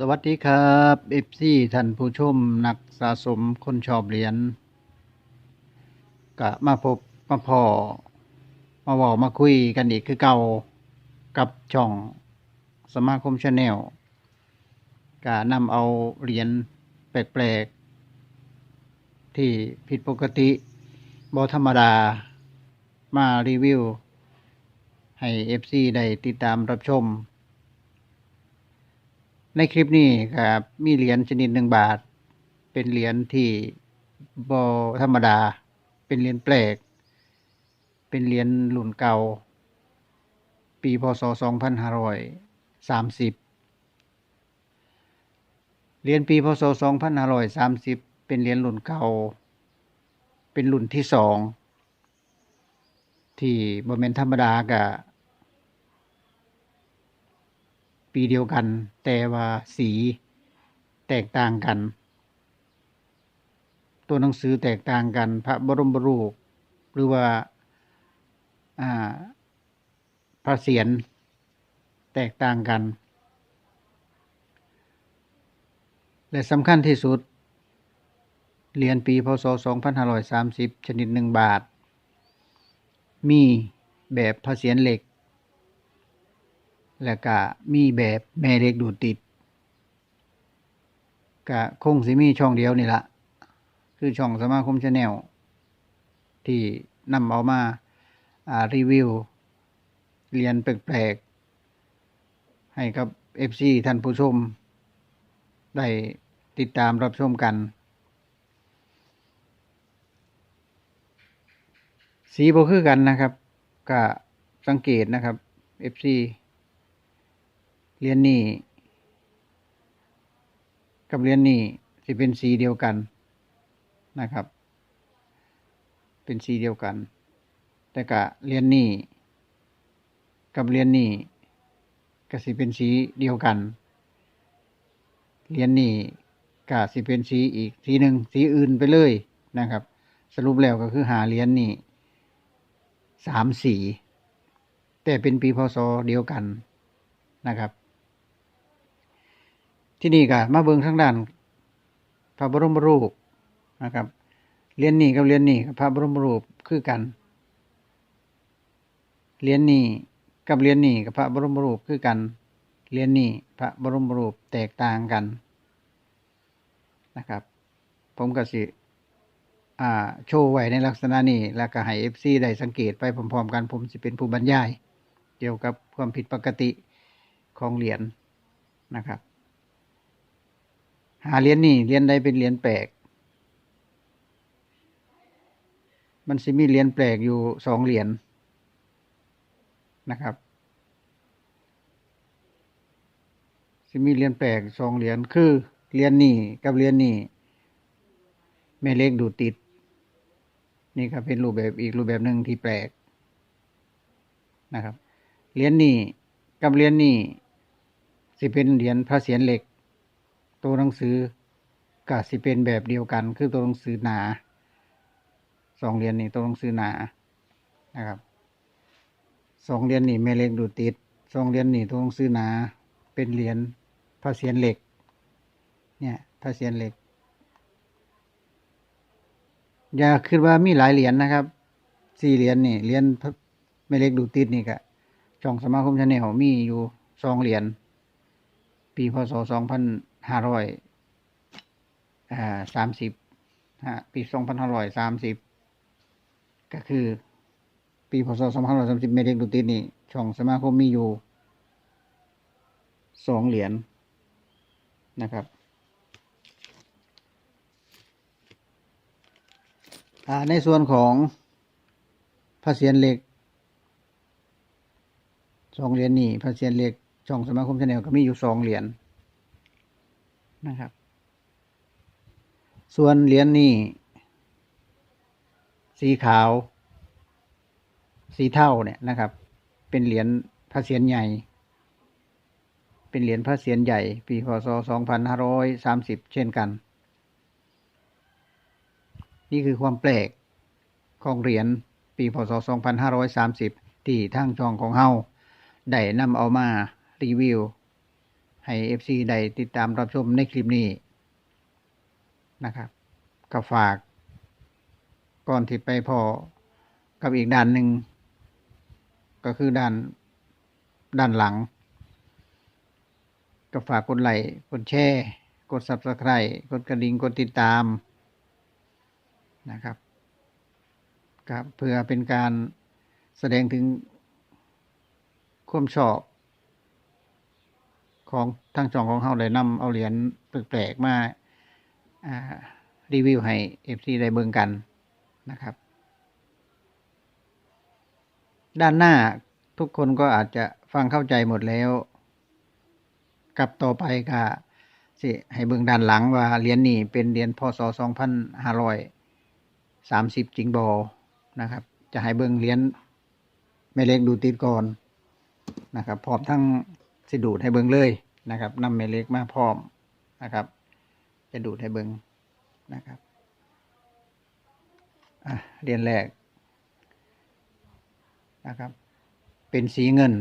สวัสดีครับเอฟซีท่านผู้ชม นักสะสมคนชอบเหรียญกะมาพบมาพอมาเวอามาคุยกันอีกคือเก่ากับช่องสมาคมชาแนลกะนำเอาเหรียญแปลกๆ ที่ผิดปกติบธรรมดามารีวิว ให้เอฟซีได้ติดตามรับชม ในคลิปนี้ครับมีเหรียญชนิดหนึ่งบาท เป็นเหรียญที่บอธรรมดา เป็นเหรียญแปลก เป็นเหรียญหลุ่นเก่า ปีพศ 2530 เหรียญปีพศ 2530 เป็นเหรียญหลุ่นเก่า เป็นรุ่นที่สองที่บแมนธรรมดากะ ปีเดียวกัน แต่ว่าสีแตกต่างกัน ตัวหนังสือแตกต่างกัน พระบรมรูปหรือว่าอ่าพระเศียรแตกต่างกัน และสำคัญที่สุด เหรียญปีพศ 2530 ชนิดหนึ่งบาท มีแบบพระเศียรเหล็ก แล้วก็มีแบบแม่เหล็กดูดติดก็คงสิมีช่องเดียวนี่ละคือช่องสมาคมชาแนลที่นำเอามาารีวิว เรียนแปลกๆ ให้กับ FC ท่านผู้ชม ได้ติดตามรับชมกัน สีบ่คือกันนะครับ ก็สังเกตนะครับ FC เหรียญนี้ กับเหรียญนี้สิเป็นสีเดียวกันนะครับ เป็นสีเดียวกัน แต่กะเหรียญนี้ กับเหรียญนี้ก็สิเป็นสีเดียวกันเหรียญนี้ก็สิเป็นสีอีกสีหนึ่งสีอื่นไปเลยนะครับ สรุปแล้วก็คือหาเหรียญนี้สามสีแต่เป็นปีพศเดียวกันนะครับ ที่นี่ก็มาเบิ่งทางด้าน พระบรมรูปนะครับเหรียญนี้กับเหรียญนี้กับพระบรมรูปคือกันเหรียญนี้กับเหรียญนี้กับพระบรมรูปคือกันเหรียญนี้พระบรมรูปแตกต่างกันนะครับ ผมก็สิอ่าโชว์ไว้ในลักษณะนี้แล้วก็ให้เอฟซีได้สังเกตไปพร้อมๆกัน ผมสิเป็นผู้บรรยาย เกี่ยวกับความผิดปกติของเหรียญนะครับ หาเหรียญนี่เหรียญใดเป็นเหรียญแปลก มันสิมีเหรียญแปลกอยู่สองเหรียญนะครับสิมีเหรียญแปลกสองเหรียญคือเหรียญนี่กับเหรียญนี่แม่เล็กดูติด นี่ก็เป็นรูปแบบอีกรูปแบบหนึ่งที่แปลกนะครับเหรียญนี่กับเหรียญนี่สิเป็นเหรียญพระเศียรเหล็ก ตัวหนังสือก็สิเป็นแบบเดียวกัน คือตัวหนังสือหนาสองเหรียญนี่ตัวหนังสือหนานะครับสองเหรียญนี่แม่เหล็กดูดติดสองเหรียญนี่ตัวหนังสือหนา เป็นเหรียญพระเศียรเหล็ก เนี่ยพระเศียรเหล็ก อย่าคิดว่ามีหลายเหรียญนะครับสี่เหรียญนี่เหรียญแม่เหล็กดูดติดนี่ก็ช่องสมาคมชาแนลมีอยู่สองเหรียญปีพศสองพัน ห้าร้อยสามสิบปีสองพันห้าร้อยสามสิบก็คือ ปีพศสองพันห้าร้อยสามสิบเมเด็กดูติดนี่ ช่องสมาคมมีอยู่สองเหรียญนะครับในส่วนของพระเศียรเหล็กสองเหรียญนี่พระเศียรเหล็กช่องสมาคมชาแนลก็มีอยู่สองเหรียญ นะครับ ส่วนเหรียญนี่สีขาว สีเท่าเนี่ยนะครับ เป็นเหรียญพระเศียรใหญ่ เป็นเหรียญพระเศียรใหญ่ ปีพศสองพันห้าร้อยสามสิบเช่นกัน นี่คือความแปลกของเหรียญปีพศสองพันห้าร้อยสามสิบที่ทางช่องของเฮาได้นำเอามารีวิว ให้ FC ได้ติดตามรับชมในคลิปนี้นะครับก็ฝาก ก่อนที่ไปพอกับอีกด้านหนึ่ง ก็คือด้านด้านหลัง ก็ฝากกดไลค์กดแชร์ กด Subscribe กดกระดิ่งกดติดตามนะครับครับเพื่อเป็นการแสดงถึงความชอบ ของทางช่องของเขาได้นำเอาเหรียญแปลกๆมาอ่ารีวิวให้ FC ได้เบิ่งกันนะครับ ด้านหน้าทุกคนก็อาจจะฟังเข้าใจหมดแล้วกลับต่อไปก็สิให้เบิ่งด้านหลังว่าเหรียญนี้เป็นเหรียญพศ2530 จริงบอนะครับ จะให้เบิ่งเหรียญแม่เล็กดูติดก่อนนะครับพร้อมทั้ง สิดูดให้เบิงเลยนะครับนำแม่เหล็กมาพร้อมนะครับ จะดูดให้เบิงนะครับเหรียญแรกนะครับ เป็นสีเงิน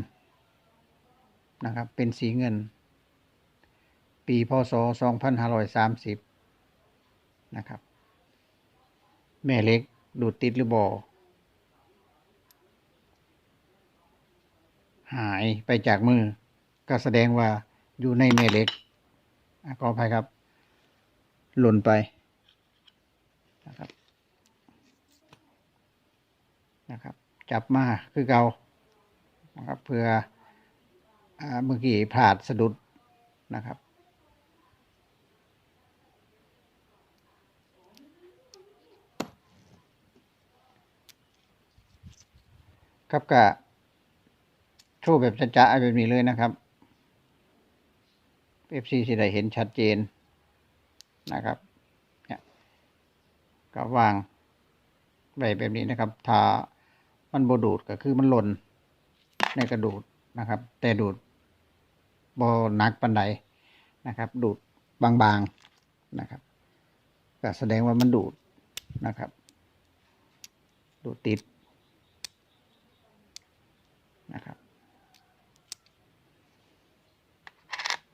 นะครับ เป็นสีเงิน ปีพศ 2530 นะครับ แม่เล็กดูดติดหรือบอหายไปจากมือ ก็แสดงว่าอยู่ในแม่เล็กขออภัยครับ หล่นไปนะครับนะครับ จับมาคือเกานะครับเพื่อเมื่อกี้พลาดสะดุดนะครับครับกะโชว์แบบจะๆแบบนี้เลยนะครับ FC สิได้เห็นชัดเจนนะครับเนี่ยก็วางไว้แบบนี้นะครับ ถ้ามันบดูดก็คือมันหล่นในกระดูดนะครับ แต่ดูดบหนักปันใดนะครับ ดูดบางๆนะครับก็แสดงว่ามันดูดนะครับ ดูดติดนะครับ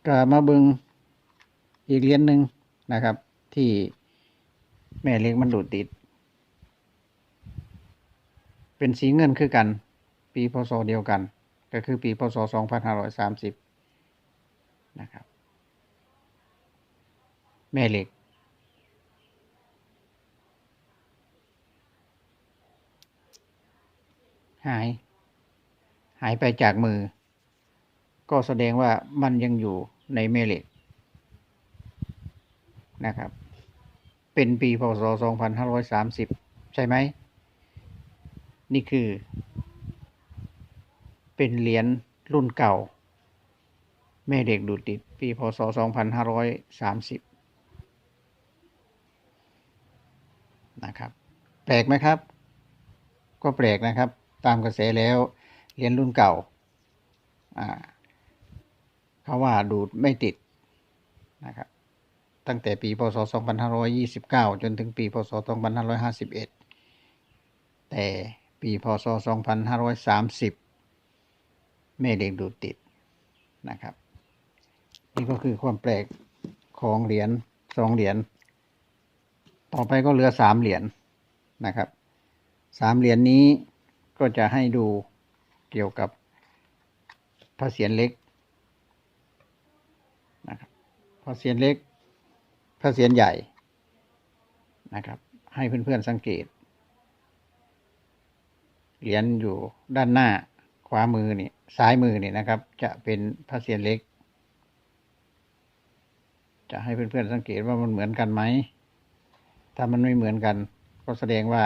ก็มาเบิงอีกเหรียญหนึ่งนะครับ ที่แม่เล็กมันดูดติด เป็นสีเงินคือกัน ปีพศเดียวกัน ก็คือปีพศ 2530 นะครับ แม่เล็กหาย หายไปจากมือ ก็แสดงว่ามันยังอยู่ ในแม่เหล็กนะครับ เป็นปีพศ 2530 ใช่ไหม นี่คือ เป็นเหรียญรุ่นเก่า แม่เด็กดูดติด ปีพศ 2530 นะครับ แปลกไหมครับ ก็แปลกนะครับ ตามกระแสแล้วเหรียญรุ่นเก่า อ่า เขาว่าดูดไม่ติดนะครับ ตั้งแต่ปีพศ 2529 จนถึงปีพศ 2551 แต่ปีพศ 2530 แม่เด็กดูดติดนะครับ นี่ก็คือความแปลกของเหรียญสองเหรียญต่อไปก็เหลือสามเหรียญนะครับสามเหรียญนี้ก็จะให้ดูเกี่ยวกับพระเศียรเล็กนะครับ พระเศียรเล็ก พระเศียรใหญ่นะครับ ให้เพื่อนๆสังเกต เหรียญอยู่ด้านหน้าขวามือนี่ซ้ายมือนี่นะครับ จะเป็นพระเศียรเล็ก จะให้เพื่อนๆสังเกตว่ามันเหมือนกันไหมถ้ามันไม่เหมือนกัน ก็แสดงว่า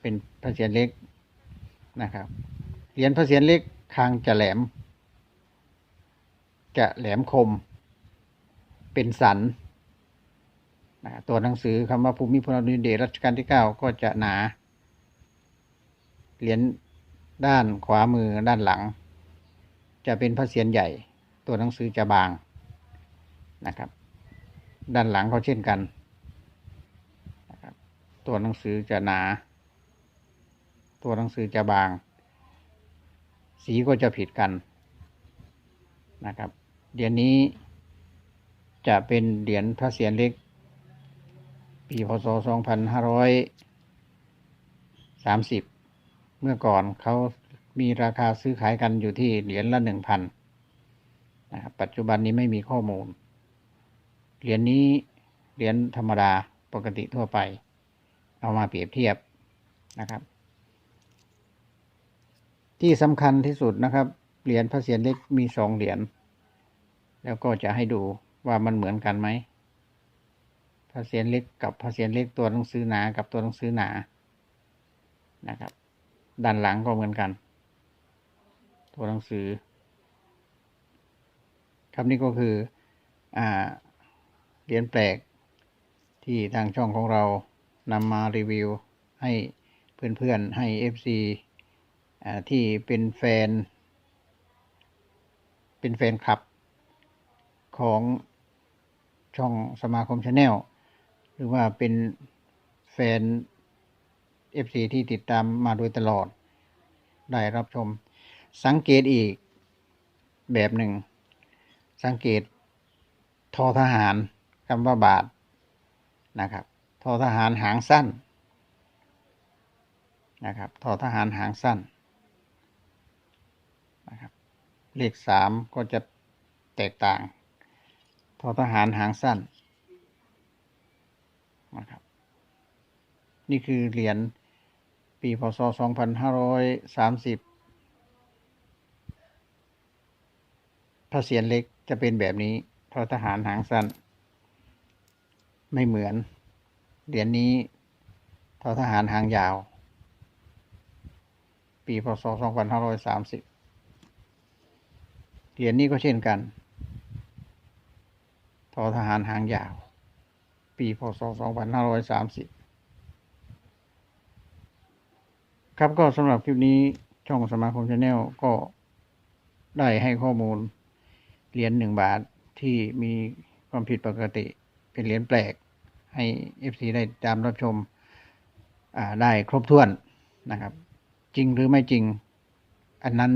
เป็นพระเศียรเล็กนะครับเหรียญพระเศียรเล็กคางจะแหลม จะแหลมคม เป็นสันนะตัวหนังสือคำว่าภูมิพลอดุลยเดชรัชกาลที่เก้าก็จะหนา เหรียญด้านขวามือด้านหลัง จะเป็นพระเศียรใหญ่ ตัวหนังสือจะบางนะครับ ด้านหลังก็เช่นกันนะครับตัวหนังสือจะหนา ตัวหนังสือจะบาง สีก็จะผิดกันนะครับเหรียญนี้ จะเป็นเหรียญพระเศียรเล็ก ปีพศ 2530 เมื่อก่อนเขามีราคาซื้อขายกันอยู่ที่เหรียญละ1,000นะครับปัจจุบันนี้ไม่มีข้อมูล เหรียญนี้เหรียญธรรมดาปกติทั่วไป เอามาเปรียบเทียบนะครับ ที่สำคัญที่สุดนะครับ เหรียญพระเศียรเล็กมีสองเหรียญแล้วก็จะให้ดู ว่ามันเหมือนกันไหมพระเศียรเล็กกับพระเศียรเล็กตัวหนังสือหนา กับตัวหนังสือหนา นะครับ ด้านหลังก็เหมือนกัน ตัวหนังสือครับนี่ก็คืออ่าเหรียญแปลกที่ทางช่องของเรานำมารีวิวให้เพื่อนๆให้ FC อ่าที่เป็นแฟน เป็นแฟนคลับของ ช่องสมาคมชาแนลหรือว่าเป็นแฟน FC ที่ติดตามมาโดยตลอด ได้รับชม สังเกตอีกแบบหนึ่ง สังเกตทอทหารคำว่าบาทนะครับทอทหารหางสั้นนะครับทอทหารหางสั้นนะครับเลขสามก็จะแตกต่าง ทอทหารหางสั้นนะครับ นี่คือเหรียญปีพศ 2530 พระเศียรเล็กจะเป็นแบบนี้ทอทหารหางสั้น ไม่เหมือน เหรียญนี้ทอทหารหางยาว ปีพศ 2530 เหรียญนี้ก็เช่นกัน ทอทหารหางยาว ปีพศ 2530 ครับก็สำหรับคลิปนี้ช่องสมาคมชาแนลก็ได้ให้ข้อมูลเหรียญหนึ่งบาทที่มีความผิดปกติเป็นเหรียญแปลก ให้ FC ได้ตามรับชมได้ครบถ้วนนะครับ จริงหรือไม่จริง อันนั้น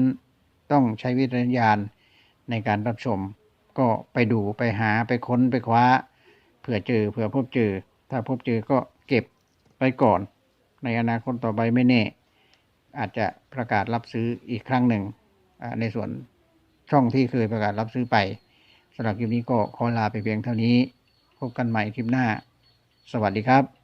ต้องใช้วิจารณญาณในการรับชม ก็ไปดูไปหาไปค้นไปคว้าเผื่อเจอเผื่อพบเจอ ถ้าพบเจอก็เก็บไปก่อน ในอนาคตต่อไปไม่แน่ อาจจะประกาศรับซื้ออีกครั้งหนึ่งในส่วนช่องที่เคยประกาศรับซื้อไปสำหรับคลิปนี้ก็ขอลาไปเพียงเท่านี้ พบกันใหม่คลิปหน้า สวัสดีครับ